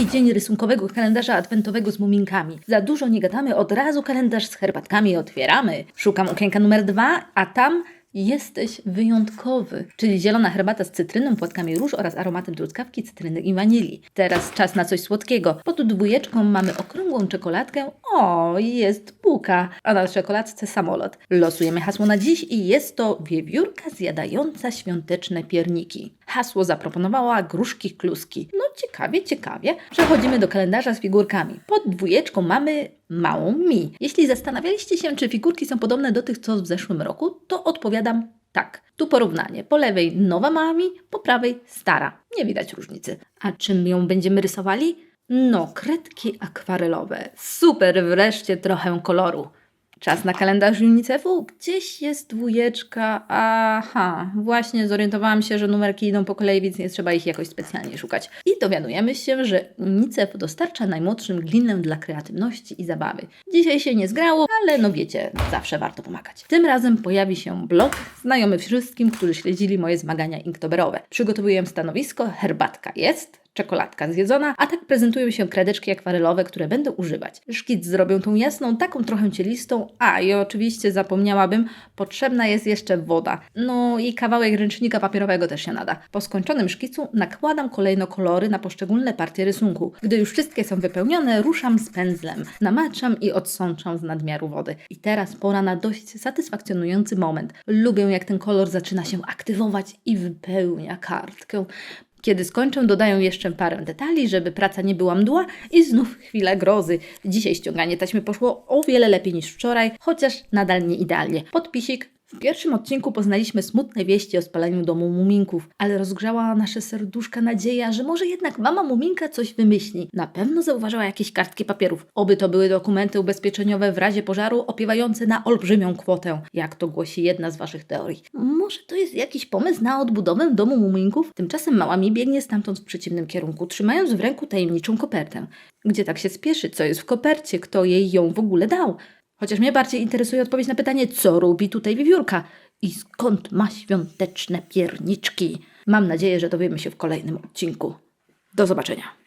drugi dzień rysunkowego kalendarza adwentowego z muminkami. Za dużo nie gadamy, od razu kalendarz z herbatkami otwieramy. Szukam okienka numer dwa, a tam jesteś wyjątkowy, czyli zielona herbata z cytryną, płatkami róż oraz aromatem truskawki, cytryny i wanilii. Teraz czas na coś słodkiego. Pod dwójeczką mamy okrągłą czekoladkę. O, jest buka, a na czekoladce samolot. Losujemy hasło na dziś i jest to wiewiórka zjadająca świąteczne pierniki. Hasło zaproponowała gruszki kluski. Ciekawie, ciekawie. Przechodzimy do kalendarza z figurkami. Pod dwójeczką mamy małą mi. Jeśli zastanawialiście się, czy figurki są podobne do tych, co w zeszłym roku, to odpowiadam tak. Tu porównanie. Po lewej nowa mała mi, po prawej stara. Nie widać różnicy. A czym ją będziemy rysowali? No, kredki akwarelowe. Super, wreszcie trochę koloru. Czas na kalendarz UNICEF-u? Gdzieś jest dwójeczka. Aha, właśnie zorientowałam się, że numerki idą po kolei, więc nie trzeba ich jakoś specjalnie szukać. I dowiadujemy się, że UNICEF dostarcza najmłodszym glinę dla kreatywności i zabawy. Dzisiaj się nie zgrało, ale no wiecie, zawsze warto pomagać. Tym razem pojawi się blog znajomy wszystkim, którzy śledzili moje zmagania inktoberowe. Przygotowuję stanowisko, herbatka jest, czekoladka zjedzona, a tak prezentują się kredeczki akwarelowe, które będę używać. Szkic zrobię tą jasną, taką trochę cielistą, a i oczywiście zapomniałabym, potrzebna jest jeszcze woda. No i kawałek ręcznika papierowego też się nada. Po skończonym szkicu nakładam kolejno kolory na poszczególne partie rysunku. Gdy już wszystkie są wypełnione, ruszam z pędzlem, namaczam i odsączam z nadmiaru wody. I teraz pora na dość satysfakcjonujący moment. Lubię jak ten kolor zaczyna się aktywować i wypełnia kartkę. Kiedy skończę, dodaję jeszcze parę detali, żeby praca nie była mdła i znów chwila grozy. Dzisiaj ściąganie taśmy poszło o wiele lepiej niż wczoraj, chociaż nadal nie idealnie. Podpisik. W pierwszym odcinku poznaliśmy smutne wieści o spaleniu domu muminków, ale rozgrzała nasze serduszka nadzieja, że może jednak mama muminka coś wymyśli. Na pewno zauważyła jakieś kartki papierów. Oby to były dokumenty ubezpieczeniowe w razie pożaru opiewające na olbrzymią kwotę, jak to głosi jedna z waszych teorii. Może to jest jakiś pomysł na odbudowę domu muminków? Tymczasem mała mi biegnie stamtąd w przeciwnym kierunku, trzymając w ręku tajemniczą kopertę. Gdzie tak się spieszy? Co jest w kopercie? Kto jej ją w ogóle dał? Chociaż mnie bardziej interesuje odpowiedź na pytanie, co robi tutaj wiewiórka i skąd ma świąteczne pierniczki. Mam nadzieję, że dowiemy się w kolejnym odcinku. Do zobaczenia.